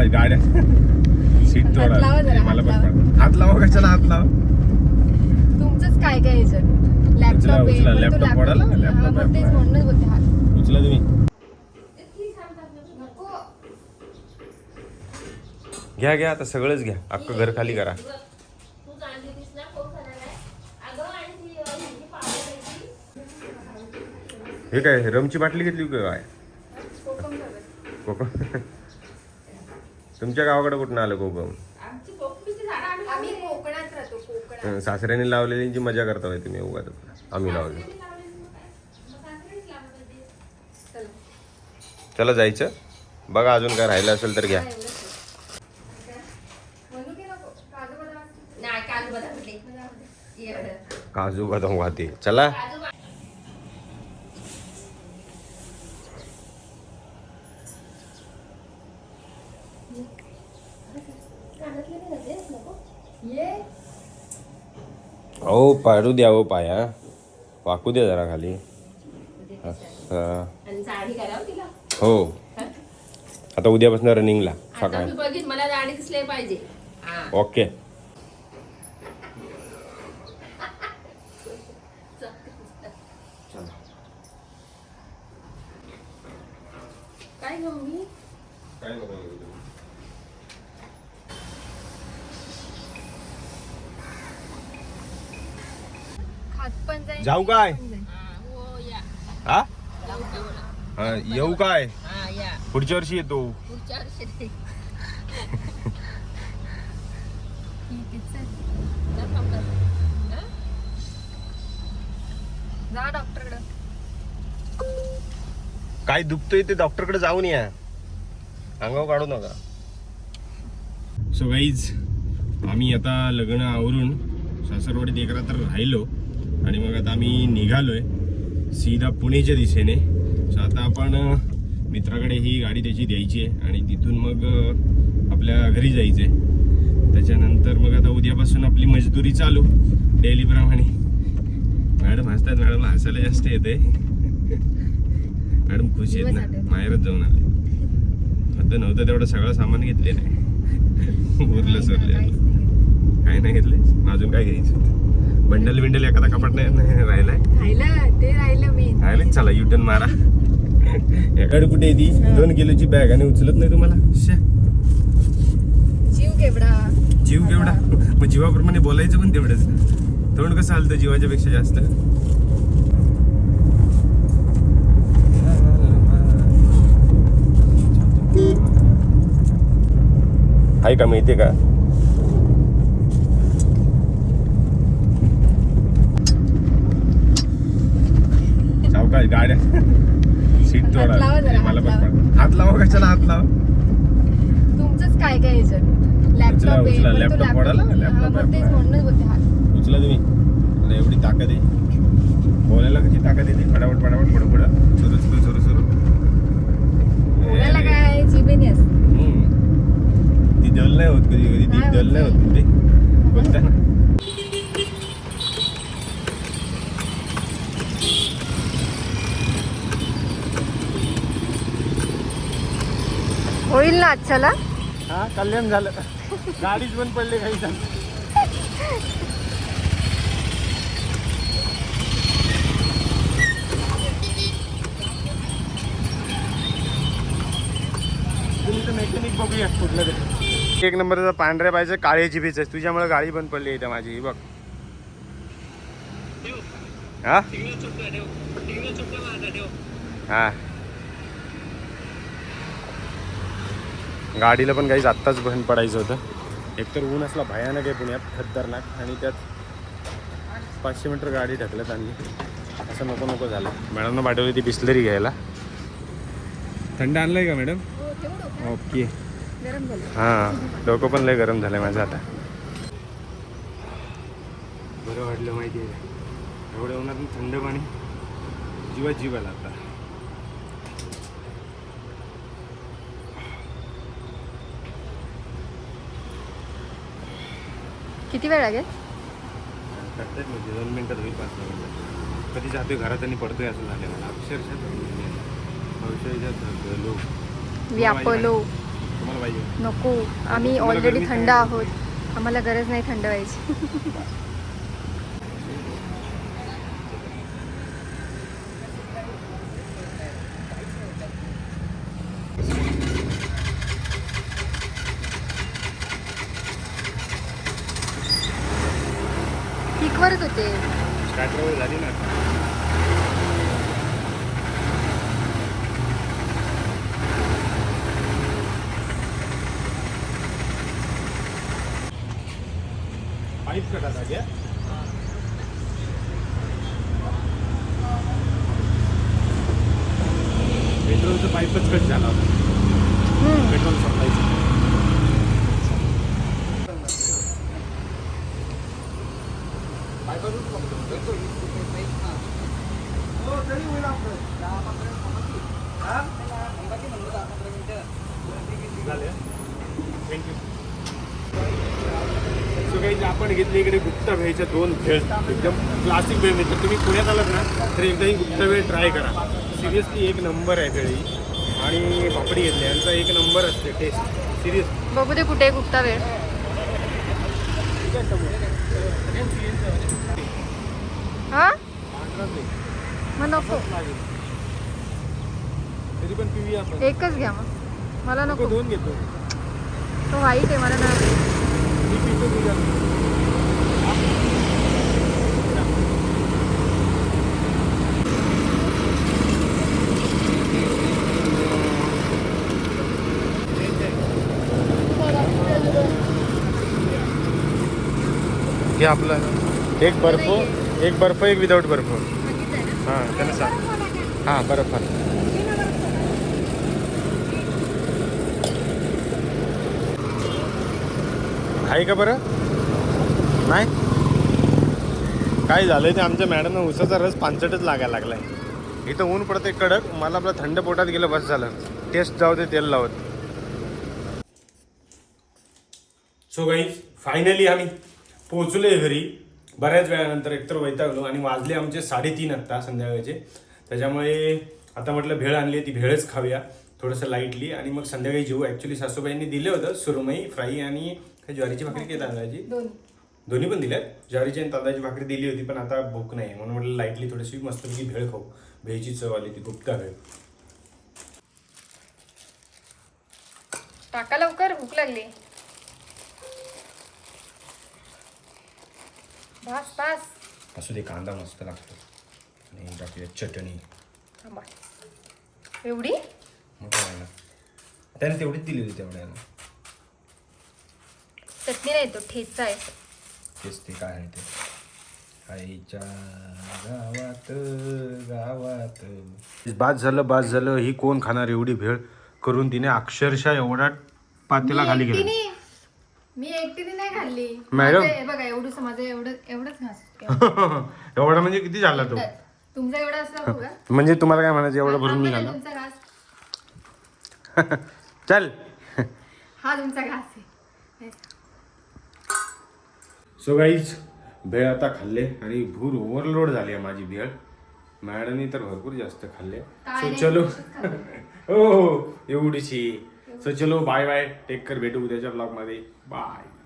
काय गाड्या सीट हात तोडा लावा जरा, मला हात पण. हात लावा कशाला हात लावा? तुमचंच काय काय लॅपटॉप उचला. पडाला? हा, उचला तुम्ही. घ्या घ्या आता सगळंच घ्या. अख्खं घर खाली करा. हे काय रमची बाटली घेतली का काय? कोकम. तुमच्या गावाकडे कुठून आलं कोकम? आम्ही कोकणात राहतो कोकणात. सासऱ्याने लावलेली मजा करता होय तुम्ही उगाच आम्ही लावली. चला. चला जायचं. बघा अजून काय राहिलं असेल तर घ्या. म्हणू की नको काजू बदाम. नाही काजू बदाम कुठले? येडं. काजू बदाम वाहते. चला. काजू हो पाडू द्या हो पाया. वाकू द्या जरा खाली. असं. आणि साडी करा हो तिला? हो. आता उद्यापासून रनिंगला आता सकाळी. मी बघित मला साडी दिसले पाहिजे. हा. ओके. काय घेऊ मी खात पण जाऊ काय. हा, हो हा. हा, येऊ काय? हा या. पुढच्या वर्षी येतो. जा डॉक्टरकडे. काय दुखतोय ते डॉक्टरकडे जाऊन या. अंगावर काढू नका. सो गाईज आम्ही आता लग्न आवरून सासरवाडीत एक रात्र राहिलो. आणि मग आता आम्ही निघालोय सीधा पुणेच्या दिशेने. सो आता आपण मित्राकडे ही गाडी त्याची द्यायची आहे आणि तिथून मग आपल्या घरी जायचंय. त्याच्यानंतर मग आता उद्यापासून आपली मजदुरी चालू. डेलीप्रमाणे मॅडम हसतात मॅडमला हसायला जास्त येते मॅडम खुश आहेत दिवस ना. माहेरच जाऊन आले आता नव्हतं तेवढं सगळं सामान घेतले नाही उरलं सरले. काय नाही घेतले. अजून काय घ्यायचं? बंडल बिंडल एखादा कपाट नाही राहिलाय? राहिलं ते राहिलं मी राहिले चला युटर्न मारा. एकडे कुठे ती? दोन किलोची बॅग आणि उचलत नाही तुम्हाला. जीव केवढा. जीव केवढा? मग जीवाप्रमाणे बोलायचं पण तेवढंच. तोंड कसं आलतं जीवाच्या पेक्षा जास्त? आहे का माहितीये का? सावकाश गाड्या सीट जरा, मला पण. हात लावा कशाला हात लावा? तुमचंच काय काय लॅपटॉप उचला. लॅपटॉप पडाला? लॅपटॉप तुम्ही. एवढी ताकद आहे. बोलायला कशी ताकद येते? फटाफट फटाफट पुढं पुढं. सुरू सुरू सुरू सुरू. काय? जिभेने असते. ती दल नाही होत कधी कधी. ती होत नाही होत. ते बोलता आजच्याला हा कल्याण झालं गाडीच बंद पडली काही मेकॅनिक बघूया कुठलं तरी एक नंबरचा पांढऱ्या पाहिजे काळ्याची भीच आहे तुझ्यामुळे गाडी बंद पडली इथे माझी ही बघ हा हा गाडीला पण काही आत्ताच बंद पडायचं होतं. एकतर ऊन असला भयानक आहे पुण्यात खतरनाक. आणि त्यात पाचशे मीटर गाडी ढकलत आणली. असं नको नको झालं. मॅडमनं पाठवली ती बिस्लरी घ्यायला. थंड आणलंय का मॅडम? हो ओके. गरम झालं. हां डोकं पण लय गरम झालंय माझं आता. बरं वाटलं माहिती आहे. एवढ्या उन्हात थंड पाणी. जीवा जीवाला आता. किती वेळ लागेल? करतात म्हणजे दोन मिनटात होईल पाच दहा मिनिटात कधी जातोय घरात आणि पडतोय असं झालं मला. अक्षरशः लोक व्यापलो. तुम्हाला पाहिजे नको. आम्ही ऑलरेडी थंड? आहोत. आम्हाला गरज नाही थंड व्हायची. किकवरच होते. स्टार्टर झाली ना. पाईप कटा पेट्रोलचं पाईपच कट झाला. पेट्रोल सप्लायचं काही आपण घेतली इकडे गुप्ता भेळच्या दोन भेळ एकदम क्लासिक भेळ मिळते तुम्ही पुण्यात आलात ना तर एकदा ही गुप्ता भेळ ट्राय करा. सिरियसली एक नंबर आहे भेळ ही आणि पापडी घेतली यांचा एक नंबर असते टेस्ट सिरियस बघू दे कुठे आहे गुप्ता वेळ. हा? मग नको. तरी पण पिऊया आपण. एकच घ्या मग. मला नको दोन घेतो. तो व्हाईट आहे मला नाही हे आपलं. एक बर्फ एक बर्फ एक विदाऊट बर्फ. हां त्याला सांग. हां बर्फ आहे का बरं? नाही? काय झालंय ते आमच्या मॅडमनं उसाचा रस पांचटच लागायला लागलाय. इथं ऊन पडते कडक मला आपलं थंड पोटात गेलं बस झालं. टेस्ट जाऊ दे तेल लावत. सो गाई फायनली आम्ही पोचले घरी. बऱ्याच वेळानंतर एकतर वैतागलो आणि वाजले आमचे साडेतीन आत्ता संध्याकाळचे. त्याच्यामुळे आता म्हटलं भेळ आणली ती भेळच खाऊया थोडंसं लाईटली आणि मग संध्याकाळी जेवू. ॲक्च्युली सासूबाईंनी दिलं होतं सुरमई फ्राई आणि काय ज्वारीची भाकरी काय तांदळाची? दोन्ही. दोन्ही पण दिल्यात? ज्वारीची आणि तांदळाची भाकरी दिली होती पण आता भूक नाही. म्हणून म्हटलं लाईटली थोडीशी मस्तपैकी भेळ खाऊ. भेळची चव आली ती गुप्ता भेळ. टाका लवकर भूक लागली. पास पास असू दे कांदा मस्त लागतो. आणि टाकूया चटणी. थांबा. एवढी? ना त्याने तेवढीच दिली होती तेवढ्याला चटणी नाही तो ठेचा आहे. तेच ते काय आहे ते. आईच्या गावात गावात. बाद झालं बाद झालं ही कोण खाणार एवढी भेळ करून तिने अक्षरशः एवढा पातेला खाली गेला. मी एकटीने नाही खाल्ली. मॅडम? माझं हे बघा एवढंच माझं एवढं एवढंच घास एवढा. म्हणजे किती झाला तो? तुमचा एवढा असला बघा म्हणजे तुम्हाला काय म्हणायचं एवढं भरून तुमचा घास. चल. हा तुमचा घास आहे. सो गाईज भेळ आता खाल्ले आणि भूर ओव्हरलोड झाली आहे माझी भेळ. मॅडमनी तर भरपूर जास्त खाल्ले. सो चलो. हो हो एवढीशी. सो चलो बाय बाय टेक कर भेटू उद्याच्या ब्लॉगमध्ये. बाय